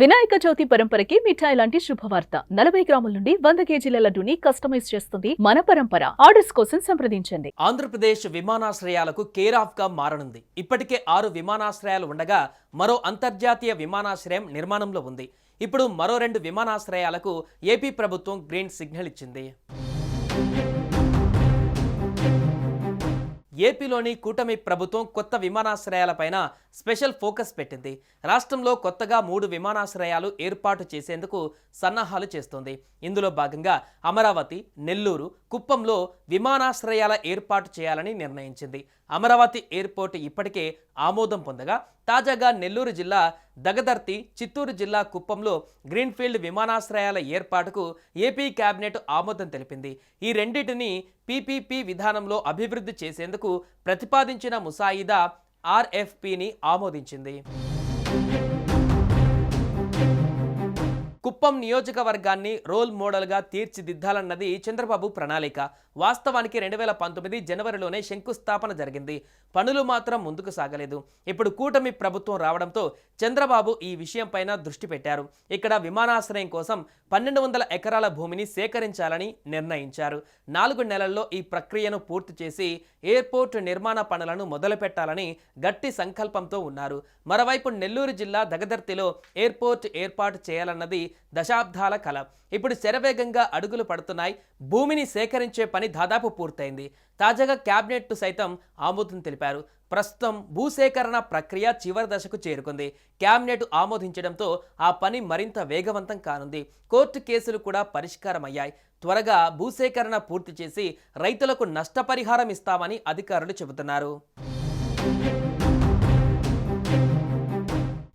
వినాయక చవితి పరంపరకి మిఠాయి లాంటి శుభవార్త. నలభై గ్రాముల నుండి వంద కేజీల లడ్డుని కస్టమైజ్ చేస్తుంది మన పరంపర. ఆర్డర్స్ కోసం సంప్రదించండి. ఆంధ్రప్రదేశ్ విమానాశ్రయాలకు కేర్ ఆఫ్గా మారనుంది. ఇప్పటికే ఆరు విమానాశ్రయాలు ఉండగా మరో అంతర్జాతీయ విమానాశ్రయం నిర్మాణంలో ఉంది. ఇప్పుడు మరో రెండు విమానాశ్రయాలకు ఏపీ ప్రభుత్వం గ్రీన్ సిగ్నల్ ఇచ్చింది. ఏపీలోని కూటమి ప్రభుత్వం కొత్త విమానాశ్రయాలపైన స్పెషల్ ఫోకస్ పెట్టింది. రాష్ట్రంలో కొత్తగా మూడు విమానాశ్రయాలు ఏర్పాటు చేసేందుకు సన్నాహాలు చేస్తోంది. ఇందులో భాగంగా అమరావతి నెల్లూరు కుప్పంలో విమానాశ్రయాల ఏర్పాటు చేయాలని నిర్ణయించింది. అమరావతి ఎయిర్పోర్ట్ ఇప్పటికే ఆమోదం పొందగా తాజాగా నెల్లూరు జిల్లా దగదర్తి చిత్తూరు జిల్లా కుప్పంలో గ్రీన్ఫీల్డ్ విమానాశ్రయాల ఏర్పాటుకు ఏపీ కేబినెట్ ఆమోదం తెలిపింది. ఈ రెండింటిని పీపీపీ విధానంలో అభివృద్ధి చేసేందుకు ప్రతిపాదించిన ముసాయిదా ఆర్ఎఫ్పిని ఆమోదించింది. కుప్పం నియోజకవర్గాన్ని రోల్ మోడల్గా తీర్చిదిద్దాలన్నది చంద్రబాబు ప్రణాళిక. వాస్తవానికి రెండు వేల పంతొమ్మిది జనవరిలోనే శంకుస్థాపన జరిగింది. పనులు మాత్రం ముందుకు సాగలేదు. ఇప్పుడు కూటమి ప్రభుత్వం రావడంతో చంద్రబాబు ఈ విషయంపైన దృష్టి పెట్టారు. ఇక్కడ విమానాశ్రయం కోసం పన్నెండు వందల ఎకరాల భూమిని సేకరించాలని నిర్ణయించారు. నాలుగు నెలల్లో ఈ ప్రక్రియను పూర్తి చేసి ఎయిర్పోర్ట్ నిర్మాణ పనులను మొదలుపెట్టాలని గట్టి సంకల్పంతో ఉన్నారు. మరోవైపు నెల్లూరు జిల్లా దగదర్తిలో ఎయిర్పోర్ట్ ఏర్పాటు చేయాలన్నది దశాబ్దాల కల. ఇప్పుడు శరవేగంగా అడుగులు పడుతున్నాయి. భూమిని సేకరించే పని దాదాపు పూర్తయింది. తాజాగా క్యాబినెట్ సైతం ఆమోదం తెలిపారు. ప్రస్తుతం భూసేకరణ ప్రక్రియ చివరి దశకు చేరుకుంది. క్యాబినెట్ ఆమోదించడంతో ఆ పని మరింత వేగవంతం కానుంది. కోర్టు కేసులు కూడా పరిష్కారమయ్యాయి. త్వరగా భూసేకరణ పూర్తి చేసి రైతులకు నష్టపరిహారం ఇస్తామని అధికారులు చెబుతున్నారు.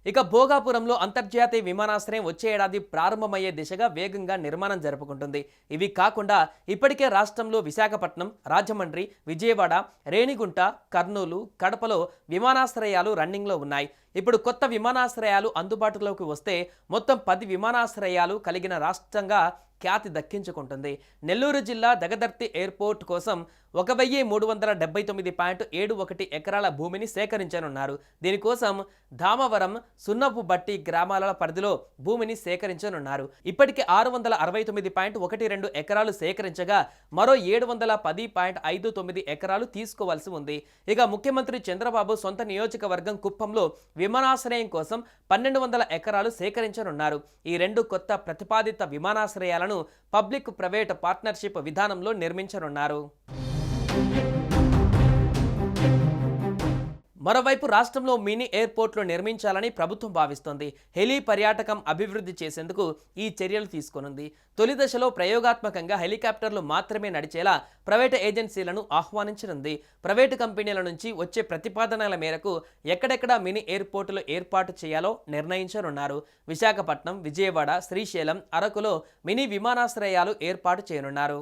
ఇక భోగాపురంలో అంతర్జాతీయ విమానాశ్రయం వచ్చే ఏడాది ప్రారంభమయ్యే దిశగా వేగంగా నిర్మాణం జరుపుకుంటుంది. ఇవి కాకుండా ఇప్పటికే రాష్ట్రంలో విశాఖపట్నం రాజమండ్రి విజయవాడ రేణిగుంట కర్నూలు కడపలో విమానాశ్రయాలు రన్నింగ్లో ఉన్నాయి. ఇప్పుడు కొత్త విమానాశ్రయాలు అందుబాటులోకి వస్తే మొత్తం పది విమానాశ్రయాలు కలిగిన రాష్ట్రంగా ఖ్యాతి దక్కించుకుంటుంది. నెల్లూరు జిల్లా దగదర్తి ఎయిర్పోర్ట్ కోసం ఒక వెయ్యి మూడు వందల డెబ్బై తొమ్మిది పాయింట్ ఏడు ఒకటి ఎకరాల భూమిని సేకరించనున్నారు. దీనికోసం ధామవరం సున్నపు బట్టి గ్రామాల పరిధిలో భూమిని సేకరించనున్నారు. ఇప్పటికే ఆరు వందల అరవై తొమ్మిది పాయింట్ ఒకటి రెండు ఎకరాలు సేకరించగా మరో ఏడు వందల పది పాయింట్ ఐదు తొమ్మిది ఎకరాలు తీసుకోవాల్సి ఉంది. ఇక ముఖ్యమంత్రి చంద్రబాబు సొంత నియోజకవర్గం కుప్పంలో విమానాశ్రయం కోసం పన్నెండు వందల ఎకరాలు సేకరించనున్నారు. ఈ రెండు కొత్త ప్రతిపాదిత విమానాశ్రయాలను పబ్లిక్ ప్రైవేట్ పార్ట్నర్షిప్ విధానంలో నిర్మించనున్నారు. మరోవైపు రాష్ట్రంలో మినీ ఎయిర్పోర్ట్లు నిర్మించాలని ప్రభుత్వం భావిస్తోంది. హెలీ పర్యాటకం అభివృద్ధి చేసేందుకు ఈ చర్యలు తీసుకొనుంది. తొలి దశలో ప్రయోగాత్మకంగా హెలికాప్టర్లు మాత్రమే నడిచేలా ప్రైవేటు ఏజెన్సీలను ఆహ్వానించనుంది. ప్రైవేటు కంపెనీల నుంచి వచ్చే ప్రతిపాదనల మేరకు ఎక్కడెక్కడ మినీ ఎయిర్పోర్టులు ఏర్పాటు చేయాలో నిర్ణయించనున్నారు. విశాఖపట్నం విజయవాడ శ్రీశైలం అరకులో మినీ విమానాశ్రయాలు ఏర్పాటు చేయనున్నారు.